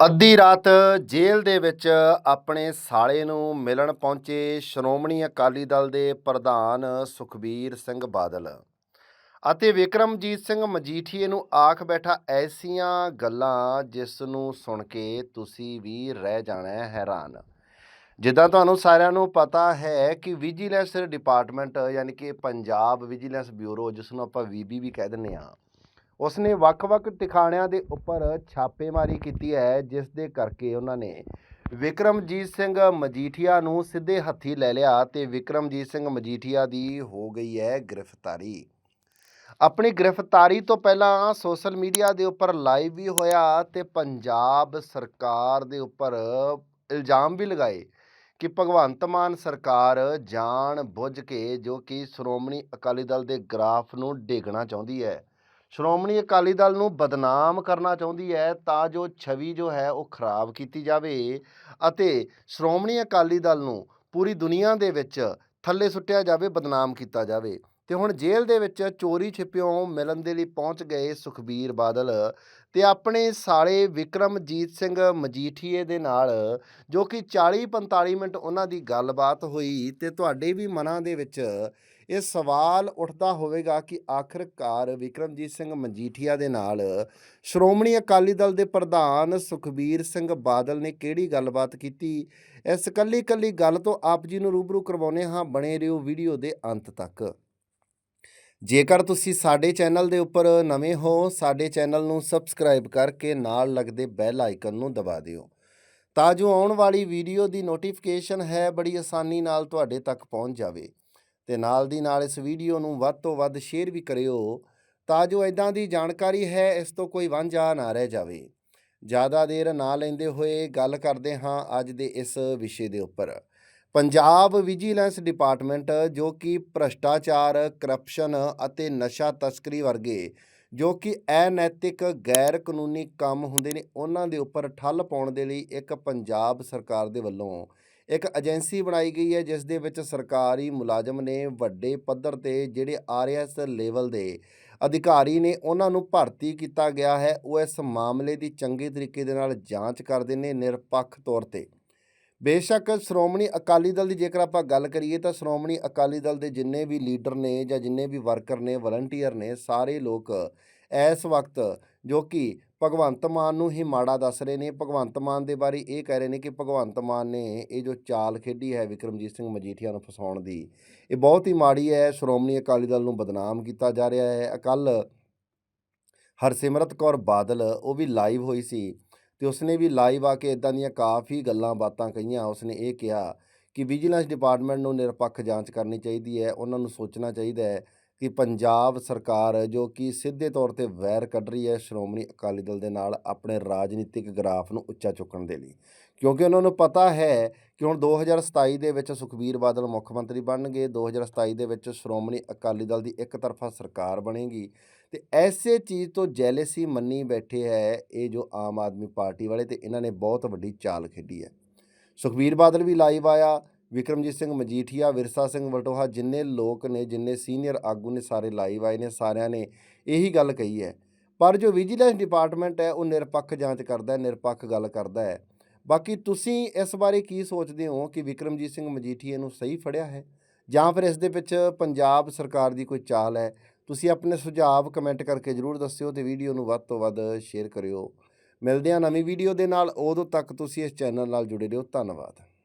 ਅੱਧੀ ਰਾਤ ਜੇਲ੍ਹ ਦੇ ਵਿੱਚ ਆਪਣੇ ਸਾਲੇ ਨੂੰ ਮਿਲਣ ਪਹੁੰਚੇ ਸ਼੍ਰੋਮਣੀ ਅਕਾਲੀ ਦਲ ਦੇ ਪ੍ਰਧਾਨ ਸੁਖਬੀਰ ਸਿੰਘ ਬਾਦਲ ਅਤੇ ਵਿਕਰਮਜੀਤ ਸਿੰਘ ਮਜੀਠੀਏ ਨੂੰ ਆਖ ਬੈਠਾ ਐਸੀਆਂ ਗੱਲਾਂ ਜਿਸ ਨੂੰ ਸੁਣ ਕੇ ਤੁਸੀਂ ਵੀ ਰਹਿ ਜਾਣਾ ਹੈਰਾਨ। ਜਿੱਦਾਂ ਤੁਹਾਨੂੰ ਸਾਰਿਆਂ ਨੂੰ ਪਤਾ ਹੈ ਕਿ ਵਿਜੀਲੈਂਸ ਡਿਪਾਰਟਮੈਂਟ ਯਾਨੀ ਕਿ ਪੰਜਾਬ ਵਿਜੀਲੈਂਸ ਬਿਊਰੋ, ਜਿਸ ਨੂੰ ਆਪਾਂ ਵੀਬੀ ਵੀ ਕਹਿ ਦਿੰਦੇ ਉਸ ਨੇ ਵੱਖ-ਵੱਖ ਟਿਕਾਣਿਆਂ ਦੇ ਉੱਪਰ ਛਾਪੇਮਾਰੀ ਕੀਤੀ ਹੈ ਜਿਸ ਦੇ ਕਰਕੇ ਉਹਨਾਂ ਨੇ ਵਿਕਰਮਜੀਤ ਸਿੰਘ ਮਜੀਠੀਆ ਨੂੰ ਸਿੱਧੇ ਹੱਥੀ ਲੈ ਲਿਆ ਤੇ ਵਿਕਰਮਜੀਤ ਸਿੰਘ ਮਜੀਠੀਆ ਦੀ ਹੋ ਗਈ ਹੈ ਗ੍ਰਿਫਤਾਰੀ। ਆਪਣੀ ਗ੍ਰਿਫਤਾਰੀ ਤੋਂ ਪਹਿਲਾਂ ਸੋਸ਼ਲ ਮੀਡੀਆ ਦੇ ਉੱਪਰ ਲਾਈਵ ਵੀ ਹੋਇਆ ਤੇ ਪੰਜਾਬ ਸਰਕਾਰ ਦੇ ਉੱਪਰ ਇਲਜ਼ਾਮ ਵੀ ਲਗਾਏ ਕਿ ਭਗਵੰਤ ਮਾਨ ਸਰਕਾਰ ਜਾਣ ਬੁੱਝ ਕੇ ਜੋ ਕਿ ਸ਼੍ਰੋਮਣੀ ਅਕਾਲੀ ਦਲ ਦੇ ਗ੍ਰਾਫ ਨੂੰ ਡੇਗਣਾ ਚਾਹੁੰਦੀ ਹੈ। ਸ਼੍ਰੋਮਣੀ ਅਕਾਲੀ ਦਲ ਨੂੰ ਬਦਨਾਮ ਕਰਨਾ ਚਾਹੁੰਦੀ ਹੈ ਤਾਂ ਜੋ ਛਵੀ ਜੋ ਹੈ ਉਹ ਖਰਾਬ ਕੀਤੀ ਜਾਵੇ ਅਤੇ ਸ਼੍ਰੋਮਣੀ ਅਕਾਲੀ ਦਲ ਨੂੰ ਪੂਰੀ ਦੁਨੀਆ ਦੇ ਵਿੱਚ ਥੱਲੇ ਸੁੱਟਿਆ ਜਾਵੇ, ਬਦਨਾਮ ਕੀਤਾ ਜਾਵੇ। ਤੇ ਹੁਣ ਜੇਲ੍ਹ ਦੇ ਵਿੱਚ ਚੋਰੀ ਛਿਪਿਓਂ ਮਿਲਣ ਦੇ ਲਈ ਪਹੁੰਚ ਗਏ ਸੁਖਬੀਰ ਬਾਦਲ ਤੇ ਆਪਣੇ ਸਾਲੇ ਵਿਕਰਮਜੀਤ ਸਿੰਘ ਮਜੀਠੀਏ ਦੇ ਨਾਲ, ਜੋ ਕਿ 40-45 ਮਿੰਟ ਉਹਨਾਂ ਦੀ ਗੱਲਬਾਤ ਹੋਈ ਤੇ ਤੁਹਾਡੇ ਵੀ ਮਨਾਂ ਦੇ ਵਿੱਚ ਇਹ ਸਵਾਲ ਉੱਠਦਾ ਹੋਵੇਗਾ ਕਿ ਆਖਰਕਾਰ ਵਿਕਰਮਜੀਤ ਸਿੰਘ ਮਜੀਠੀਆ ਦੇ ਨਾਲ ਸ਼੍ਰੋਮਣੀ ਅਕਾਲੀ ਦਲ ਦੇ ਪ੍ਰਧਾਨ ਸੁਖਬੀਰ ਸਿੰਘ ਬਾਦਲ ਨੇ ਕਿਹੜੀ ਗੱਲਬਾਤ ਕੀਤੀ? ਇਸ ਕੱਲੀ ਕੱਲੀ ਗੱਲ ਤੋਂ ਆਪ ਜੀ ਨੂੰ ਰੂਬਰੂ ਕਰਵਾਉਨੇ ਹਾਂ। ਬਣੇ ਰਹੋ ਵੀਡੀਓ ਦੇ ਅੰਤ ਤੱਕ। ਜੇਕਰ ਤੁਸੀਂ ਸਾਡੇ ਚੈਨਲ ਦੇ ਉੱਪਰ ਨਵੇਂ ਹੋ, ਸਾਡੇ ਚੈਨਲ ਨੂੰ ਸਬਸਕ੍ਰਾਈਬ ਕਰਕੇ ਨਾਲ ਲੱਗਦੇ ਬੈਲ ਆਈਕਨ ਨੂੰ ਦਬਾ ਦਿਓ। ਤਾਂ ਜੋ ਆਉਣ ਵਾਲੀ ਵੀਡੀਓ ਦੀ ਨੋਟੀਫਿਕੇਸ਼ਨ ਹੈ, ਬੜੀ ਆਸਾਨੀ ਨਾਲ ਤੁਹਾਡੇ ਤੱਕ ਪਹੁੰਚ ਜਾਵੇ। ਤੇ ਨਾਲ ਦੀ ਨਾਲ ਇਸ ਵੀਡੀਓ ਨੂੰ ਵੱਧ ਤੋਂ ਵੱਧ ਸ਼ੇਅਰ ਵੀ ਕਰਿਓ ਤਾਂ ਜੋ ਇਦਾਂ ਦੀ ਜਾਣਕਾਰੀ ਹੈ, ਇਸ ਤੋਂ ਕੋਈ ਵਾਂਝਾ ਨਾ ਰਹਿ ਜਾਵੇ। ਜ਼ਿਆਦਾ ਦੇਰ ਨਾ ਲੈਂਦੇ ਹੋਏ ਗੱਲ ਕਰਦੇ ਹਾਂ ਅੱਜ ਦੇ ਇਸ ਵਿਸ਼ੇ ਦੇ ਉੱਪਰ। ਪੰਜਾਬ ਵਿਜੀਲੈਂਸ ਡਿਪਾਰਟਮੈਂਟ ਜੋ ਕਿ ਭ੍ਰਸ਼ਟਾਚਾਰ ਕਰਪਸ਼ਨ ਅਤੇ ਨਸ਼ਾ ਤਸਕਰੀ ਵਰਗੇ ਜੋ ਕਿ ਅਨੈਤਿਕ ਗੈਰ ਕਾਨੂੰਨੀ ਕੰਮ ਹੁੰਦੇ ਨੇ, ਉਹਨਾਂ ਦੇ ਉੱਪਰ ਠੱਲ ਪਾਉਣ ਦੇ ਲਈ ਇੱਕ ਪੰਜਾਬ ਸਰਕਾਰ ਦੇ ਵੱਲੋਂ ਇੱਕ ਏਜੰਸੀ ਬਣਾਈ ਗਈ ਹੈ, ਜਿਸ ਦੇ ਵਿੱਚ ਸਰਕਾਰੀ ਮੁਲਾਜ਼ਮ ਨੇ ਵੱਡੇ ਪੱਧਰ ਤੇ ਜਿਹੜੇ ਆਰਐਸ ਲੈਵਲ ਦੇ ਅਧਿਕਾਰੀ ਨੇ, ਉਹਨਾਂ ਨੂੰ ਭਰਤੀ ਕੀਤਾ ਗਿਆ ਹੈ। ਉਹ ਇਸ ਮਾਮਲੇ ਦੀ ਚੰਗੇ ਤਰੀਕੇ ਦੇ ਨਾਲ ਜਾਂਚ ਕਰਦੇ ਨੇ ਨਿਰਪੱਖ ਤੌਰ ਤੇ। ਬੇਸ਼ੱਕ ਸ਼੍ਰੋਮਣੀ ਅਕਾਲੀ ਦਲ ਦੀ ਜੇਕਰ ਆਪਾਂ ਗੱਲ ਕਰੀਏ, ਤਾਂ ਸ਼੍ਰੋਮਣੀ ਅਕਾਲੀ ਦਲ ਦੇ ਜਿੰਨੇ ਵੀ ਲੀਡਰ ਨੇ ਜਾਂ ਜਿੰਨੇ ਵੀ ਵਰਕਰ ਨੇ, ਵਲੰਟੀਅਰ ਨੇ, ਸਾਰੇ ਲੋਕ ਇਸ ਵਕਤ ਜੋ ਕਿ ਭਗਵੰਤ ਮਾਨ ਨੂੰ ਹੀ ਮਾੜਾ ਦੱਸ ਰਹੇ ਨੇ। ਭਗਵੰਤ ਮਾਨ ਦੇ ਬਾਰੇ ਇਹ ਕਹਿ ਰਹੇ ਨੇ ਕਿ ਭਗਵੰਤ ਮਾਨ ਨੇ ਇਹ ਜੋ ਚਾਲ ਖੇਡੀ ਹੈ ਵਿਕਰਮਜੀਤ ਸਿੰਘ ਮਜੀਠੀਆ ਨੂੰ ਫਸਾਉਣ ਦੀ, ਇਹ ਬਹੁਤ ਹੀ ਮਾੜੀ ਹੈ। ਸ਼੍ਰੋਮਣੀ ਅਕਾਲੀ ਦਲ ਨੂੰ ਬਦਨਾਮ ਕੀਤਾ ਜਾ ਰਿਹਾ ਹੈ। ਅਕਲ ਹਰਸਿਮਰਤ ਕੌਰ ਬਾਦਲ, ਉਹ ਵੀ ਲਾਈਵ ਹੋਈ ਸੀ ਤੇ ਉਸਨੇ ਵੀ ਲਾਈਵ ਆ ਕੇ ਇਦਾਂ ਦੀਆਂ ਕਾਫੀ ਗੱਲਾਂ ਬਾਤਾਂ ਕਹੀਆਂ। ਉਸਨੇ ਇਹ ਕਿਹਾ ਕਿ ਵਿਜੀਲੈਂਸ ਡਿਪਾਰਟਮੈਂਟ ਨੂੰ ਨਿਰਪੱਖ ਜਾਂਚ ਕਰਨੀ ਚਾਹੀਦੀ ਹੈ, ਉਹਨਾਂ ਨੂੰ ਸੋਚਣਾ ਚਾਹੀਦਾ ਹੈ ਕਿ ਪੰਜਾਬ ਸਰਕਾਰ ਜੋ ਕਿ ਸਿੱਧੇ ਤੌਰ ਤੇ ਵੈਰ ਕੱਢ ਰਹੀ ਹੈ ਸ਼੍ਰੋਮਣੀ ਅਕਾਲੀ ਦਲ ਦੇ ਨਾਲ ਆਪਣੇ ਰਾਜਨੀਤਿਕ ਗ੍ਰਾਫ ਨੂੰ ਉੱਚਾ ਚੁੱਕਣ ਦੇ ਲਈ। ਕਿਉਂਕਿ ਉਹਨਾਂ ਨੂੰ ਪਤਾ ਹੈ ਕਿ ਹੁਣ 2027 ਦੇ ਵਿੱਚ ਸੁਖਬੀਰ ਬਾਦਲ ਮੁੱਖ ਮੰਤਰੀ ਬਣਨਗੇ 2027 ਦੇ ਵਿੱਚ ਸ਼੍ਰੋਮਣੀ ਅਕਾਲੀ ਦਲ ਦੀ ਇੱਕ ਤਰਫਾ ਸਰਕਾਰ ਬਣੇਗੀ। ਤੇ ਐਸੇ ਚੀਜ਼ ਤੋਂ ਜੈਲੇਸੀ ਮੰਨੀ ਬੈਠੇ ਹੈ ਇਹ ਜੋ ਆਮ ਆਦਮੀ ਪਾਰਟੀ ਵਾਲੇ ਤੇ ਇਹਨਾਂ ਨੇ ਬਹੁਤ ਵੱਡੀ ਚਾਲ ਖੇਡੀ ਹੈ। ਸੁਖਬੀਰ ਬਾਦਲ ਵੀ ਲਾਈਵ ਆਇਆ ਵਿਕਰਮਜੀਤ ਸਿੰਘ ਮਜੀਠੀਆ, ਵਿਰਸਾ ਸਿੰਘ ਵਲਟੋਹਾ ਜਿੰਨੇ ਲੋਕ ਨੇ, ਜਿੰਨੇ ਸੀਨੀਅਰ ਆਗੂ ਨੇ ਸਾਰੇ ਲਾਈਵ ਆਏ ਨੇ, ਸਾਰਿਆਂ ਨੇ ਇਹੀ ਗੱਲ ਕਹੀ ਹੈ। ਪਰ ਜੋ ਵਿਜੀਲੈਂਸ ਡਿਪਾਰਟਮੈਂਟ ਹੈ, ਉਹ ਨਿਰਪੱਖ ਜਾਂਚ ਕਰਦਾ ਹੈ, ਨਿਰਪੱਖ ਗੱਲ ਕਰਦਾ ਹੈ। ਬਾਕੀ ਤੁਸੀਂ ਇਸ ਬਾਰੇ ਕੀ ਸੋਚਦੇ ਹੋ ਕਿ ਵਿਕਰਮਜੀਤ ਸਿੰਘ ਮਜੀਠੀਆ ਨੂੰ ਸਹੀ ਫੜਿਆ ਹੈ? ਜਾਂ ਫਿਰ ਇਸ ਦੇ ਵਿੱਚ ਪੰਜਾਬ ਸਰਕਾਰ ਦੀ ਕੋਈ ਚਾਲ ਹੈ? ਤੁਸੀਂ ਆਪਣੇ ਸੁਝਾਅ ਕਮੈਂਟ ਕਰਕੇ ਜਰੂਰ ਦੱਸਿਓ ਤੇ ਵੀਡੀਓ ਨੂੰ ਵੱਧ ਤੋਂ ਵੱਧ ਸ਼ੇਅਰ ਕਰਿਓ। ਮਿਲਦੇ ਹਾਂ ਨਵੀਂ ਵੀਡੀਓ ਦੇ ਨਾਲ। ਉਦੋਂ ਤੱਕ ਤੁਸੀਂ ਇਸ ਚੈਨਲ ਨਾਲ ਜੁੜੇ ਰਹੋ। ਧੰਨਵਾਦ।